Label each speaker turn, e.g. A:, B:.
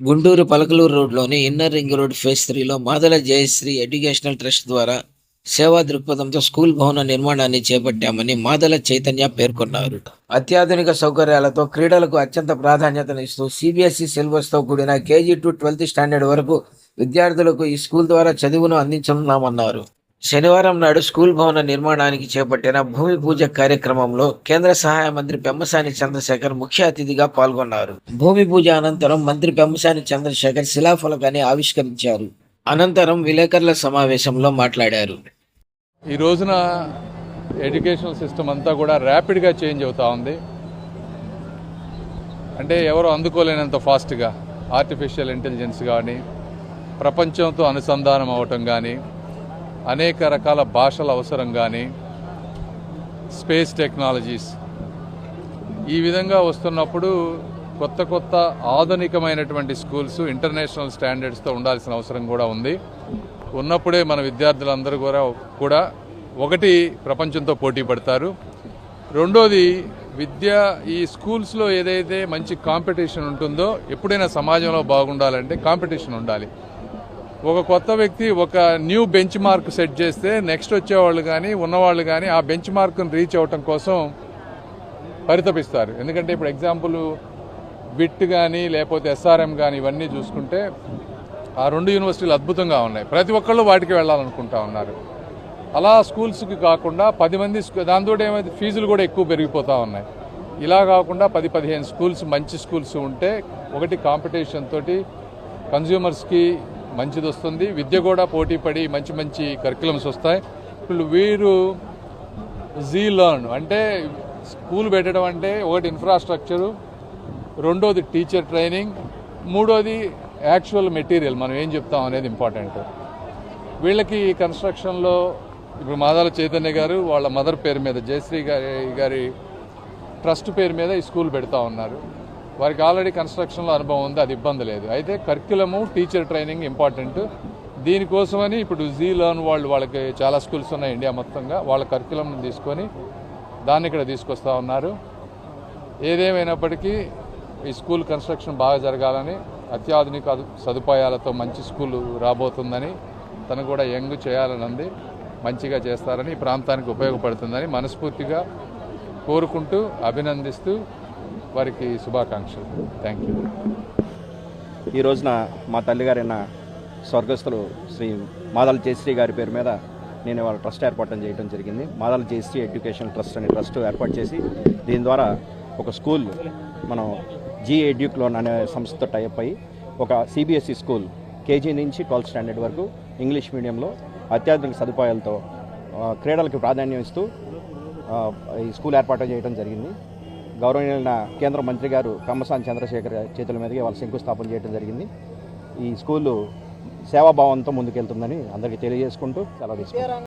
A: గుంటూరు పలకలూరు రోడ్లోని inner ring road phase త్రీలో Madala Jayashree educational trust ద్వారా సేవా దృక్పథంతో స్కూల్ భవన నిర్మాణాన్ని చేపట్టామని మాదల చైతన్య పేర్కొన్నారు. అత్యాధునిక సౌకర్యాలతో క్రీడలకు అత్యంత ప్రాధాన్యతనిస్తూ సిబిఎస్ఈ సిలబస్తో కూడిన కేజీ టు ట్వెల్త్ స్టాండర్డ్ వరకు విద్యార్థులకు ఈ స్కూల్ ద్వారా చదువును అందించనున్నామన్నారు. శనివారం నాడు స్కూల్ భవన నిర్మాణానికి చేపట్టిన భూమి పూజ కార్యక్రమంలో కేంద్ర సహాయ మంత్రి పెమ్మసాని చంద్రశేఖర్ ముఖ్య అతిథిగా పాల్గొన్నారు. భూమి పూజ అనంతరం మంత్రి పెమ్మసాని చంద్రశేఖర్ శిలాఫలకాన్ని ఆవిష్కరించారు. అనంతరం విలేకరుల సమావేశంలో మాట్లాడారు.
B: ఈ రోజున ఎడ్యుకేషనల్ సిస్టమ్ అంతా కూడా ర్యాపిడ్గా చేంజ్ అవుతూ ఉంది. అంటే ఎవరు అందుకోలేనంత ఫాస్ట్గా ఆర్టిఫిషియల్ ఇంటెలిజెన్స్ కానీ ప్రపంచంతో అనుసంధానం అవటం కానీ అనేక రకాల భాషల అవసరం కానీ స్పేస్ టెక్నాలజీస్. ఈ విధంగా వస్తున్నప్పుడు కొత్త కొత్త ఆధునికమైనటువంటి స్కూల్స్ ఇంటర్నేషనల్ స్టాండర్డ్స్తో ఉండాల్సిన అవసరం కూడా ఉంది. ఉన్నప్పుడే మన విద్యార్థులందరూ కూడా కూడా ఒకటి ప్రపంచంతో పోటీ పడతారు. రెండోది విద్య ఈ స్కూల్స్లో ఏదైతే మంచి కాంపిటీషన్ ఉంటుందో ఎప్పుడైనా సమాజంలో బాగుండాలంటే కాంపిటీషన్ ఉండాలి. ఒక కొత్త వ్యక్తి ఒక న్యూ బెంచ్ మార్క్ సెట్ చేస్తే నెక్స్ట్ వచ్చేవాళ్ళు కానీ ఉన్నవాళ్ళు కానీ ఆ బెంచ్ మార్క్ను రీచ్ అవ్వటం కోసం పరితపిస్తారు. ఎందుకంటే ఇప్పుడు ఎగ్జాంపుల్ విట్ కానీ లేకపోతే ఎస్ఆర్ఎం కానీ ఇవన్నీ చూసుకుంటే ఆ రెండు యూనివర్సిటీలు అద్భుతంగా ఉన్నాయి. ప్రతి ఒక్కళ్ళు వాటికి వెళ్ళాలనుకుంటా ఉన్నారు. అలా స్కూల్స్కి కాకుండా పది మంది స్కూ- దాంతో ఏమైతే ఫీజులు కూడా ఎక్కువ పెరిగిపోతూ ఉన్నాయి. ఇలా కాకుండా పది పదిహేను స్కూల్స్ మంచి స్కూల్స్ ఉంటే ఒకటి కాంపిటీషన్ తోటి కన్జ్యూమర్స్కి మంచిది వస్తుంది విద్య కూడా పోటీ పడి మంచి మంచి కరికులమ్స్ వస్తాయి. ఇప్పుడు వీరు జీ లర్న్ అంటే స్కూల్ పెట్టడం అంటే ఒకటి ఇన్ఫ్రాస్ట్రక్చరు రెండోది టీచర్ ట్రైనింగ్ మూడోది యాక్చువల్ మెటీరియల్ మనం ఏం చెప్తాం అనేది ఇంపార్టెంట్ వీళ్ళకి కన్స్ట్రక్షన్లో ఇప్పుడు మాదాల చైతన్య గారు వాళ్ళ మదర్ పేరు మీద జయశ్రీ గారి గారి ట్రస్ట్ పేరు మీద ఈ స్కూల్ పెడతా ఉన్నారు. వారికి ఆల్రెడీ కన్స్ట్రక్షన్లో అనుభవం ఉంది అది ఇబ్బంది లేదు. అయితే కర్క్యులము టీచర్ ట్రైనింగ్ ఇంపార్టెంట్. దీనికోసమని ఇప్పుడు జీ లర్న్ వాళ్ళు వాళ్ళకి చాలా స్కూల్స్ ఉన్నాయి ఇండియా మొత్తంగా. వాళ్ళ కర్క్యులం తీసుకొని దాన్ని ఇక్కడ తీసుకొస్తా ఉన్నారు. ఏదేమైనప్పటికీ ఈ స్కూల్ కన్స్ట్రక్షన్ బాగా జరగాలని అత్యాధునిక సదుపాయాలతో మంచి స్కూల్ రాబోతుందని తను కూడా యంగ్ చేయాలని ఉంది మంచిగా చేస్తారని ఈ ప్రాంతానికి ఉపయోగపడుతుందని మనస్ఫూర్తిగా కోరుకుంటూ అభినందిస్తూ వారికి శుభాకాంక్షలు. థ్యాంక్ యూ
C: ఈ రోజున మా తల్లిగారైన స్వర్గస్థులు శ్రీ మాదల జయశ్రీ గారి పేరు మీద నేను వాళ్ళ ట్రస్ట్ ఏర్పాటు చేయడం జరిగింది. మాదల జయశ్రీ ఎడ్యుకేషన్ ట్రస్ట్ అనే ట్రస్ట్ ఏర్పాటు చేసి దీని ద్వారా ఒక స్కూల్ మనం జీ ఎడ్యుక్లోన్ అనే సంస్థతో టైప్ అయ్యి ఒక సిబిఎస్ఈ స్కూల్ కేజీ నుంచి ట్వెల్త్ స్టాండర్డ్ వరకు ఇంగ్లీష్ మీడియంలో అత్యాధునిక సదుపాయాలతో క్రీడలకు ప్రాధాన్యం ఇస్తూ ఈ స్కూల్ ఏర్పాటు చేయడం జరిగింది. గౌరవనీయులైన కేంద్ర మంత్రి గారు కమ్మసాని చంద్రశేఖర్ చేతుల మీదుగా వాళ్ళ శంకుస్థాపన చేయడం జరిగింది. ఈ స్కూలు సేవాభావంతో ముందుకెళ్తుందని అందరికీ తెలియజేసుకుంటూ సెలవు